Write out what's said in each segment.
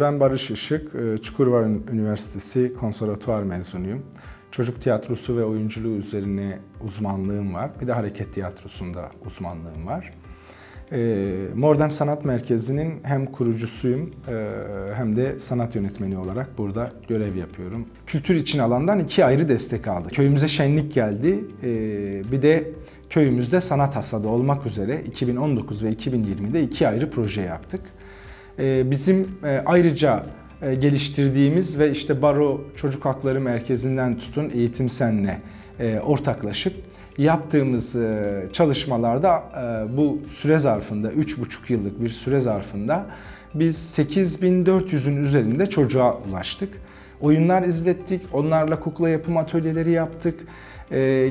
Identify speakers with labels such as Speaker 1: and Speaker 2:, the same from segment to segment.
Speaker 1: Ben Barış Işık, e, Çukurova Üniversitesi konservatuvar mezunuyum. Çocuk tiyatrosu ve oyunculuğu üzerine uzmanlığım var. Bir de hareket tiyatrosunda uzmanlığım var. E, Mordem Sanat Merkezi'nin hem kurucusuyum e, hem de sanat yönetmeni olarak burada görev yapıyorum. Kültür için alandan iki ayrı destek aldık. Köyümüze şenlik geldi. Bir de köyümüzde sanat hasadı olmak üzere 2019 ve 2020'de iki ayrı proje yaptık. Ee, Bizim e, ayrıca e, geliştirdiğimiz ve işte Baro Çocuk Hakları Merkezi'nden tutun Eğitim Sen'le e, ortaklaşıp yaptığımız çalışmalarda bu süre zarfında, 3,5 yıllık bir süre zarfında biz 8400'ün üzerinde çocuğa ulaştık. Oyunlar izlettik, onlarla kukla yapım atölyeleri yaptık.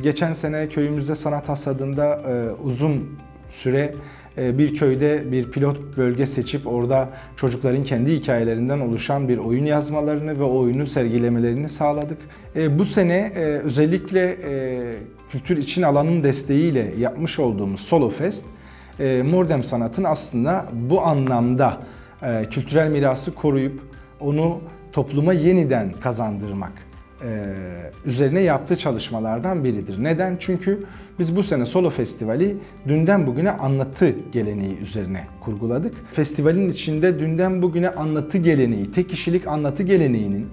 Speaker 1: Geçen sene köyümüzde sanat hasadında uzun süre bir köyde bir pilot bölge seçip orada çocukların kendi hikayelerinden oluşan bir oyun yazmalarını ve o oyunu sergilemelerini sağladık. E, Bu sene e, özellikle e, kültür için alanın desteğiyle yapmış olduğumuz Solo Fest, e, Mordem Sanat'ın aslında bu anlamda kültürel mirası koruyup onu topluma yeniden kazandırmak üzerine yaptığı çalışmalardan biridir. Neden? Çünkü biz bu sene Solo Festivali dünden bugüne anlatı geleneği üzerine kurguladık. Festivalin içinde dünden bugüne anlatı geleneği, tek kişilik anlatı geleneğinin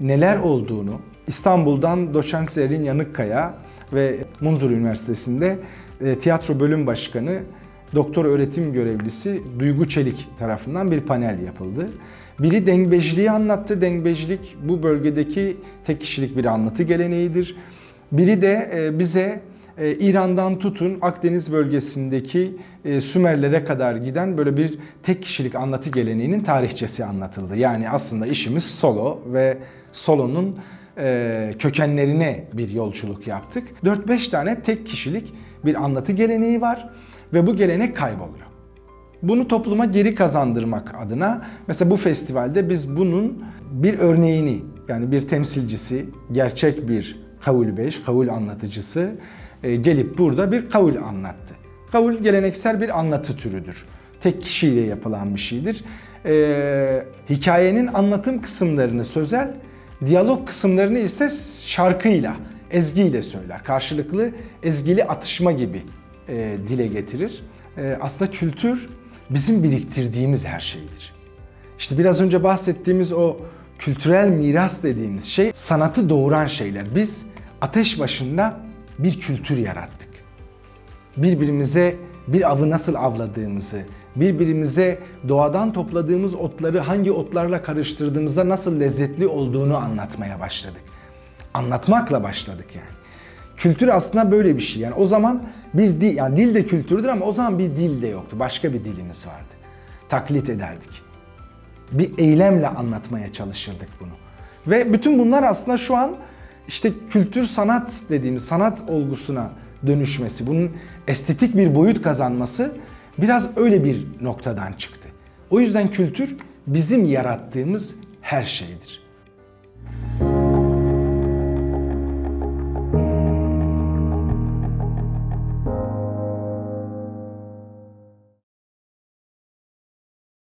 Speaker 1: neler olduğunu İstanbul'dan doçent Zerrin Yanıkkaya ve Munzur Üniversitesi'nde e, tiyatro bölüm başkanı doktor öğretim görevlisi Duygu Çelik tarafından bir panel yapıldı. Biri dengbejliği anlattı. Dengbejlik bu bölgedeki tek kişilik bir anlatı geleneğidir. Biri de e, bize e, İran'dan tutun Akdeniz bölgesindeki e, Sümerlere kadar giden böyle bir tek kişilik anlatı geleneğinin tarihçesi anlatıldı. Yani aslında işimiz solo ve solonun kökenlerine bir yolculuk yaptık. 4-5 tane tek kişilik bir anlatı geleneği var ve bu gelenek kayboluyor. Bunu topluma geri kazandırmak adına mesela bu festivalde biz bunun bir örneğini yani bir temsilcisi, gerçek bir kavul beş, kavul anlatıcısı e, gelip burada bir kavul anlattı. Kavul geleneksel bir anlatı türüdür. Tek kişiyle yapılan bir şeydir. E, hikayenin anlatım kısımlarını sözel, diyalog kısımlarını ise şarkıyla, ezgiyle söyler. Karşılıklı ezgili atışma gibi e, dile getirir. E, aslında kültür bizim biriktirdiğimiz her şeydir. İşte biraz önce bahsettiğimiz o kültürel miras dediğimiz şey sanatı doğuran şeyler. Biz ateş başında bir kültür yarattık. Birbirimize bir avı nasıl avladığımızı, birbirimize doğadan topladığımız otları hangi otlarla karıştırdığımızda nasıl lezzetli olduğunu anlatmaya başladık. Anlatmakla başladık yani. Kültür aslında böyle bir şey. Yani o zaman bir dil, yani dil de kültürdür ama o zaman bir dil de yoktu. Başka bir dilimiz vardı. Taklit ederdik. Bir eylemle anlatmaya çalışırdık bunu. Ve bütün bunlar aslında şu an işte kültür sanat dediğimiz sanat olgusuna dönüşmesi, bunun estetik bir boyut kazanması biraz öyle bir noktadan çıktı. O yüzden kültür bizim yarattığımız her şeydir.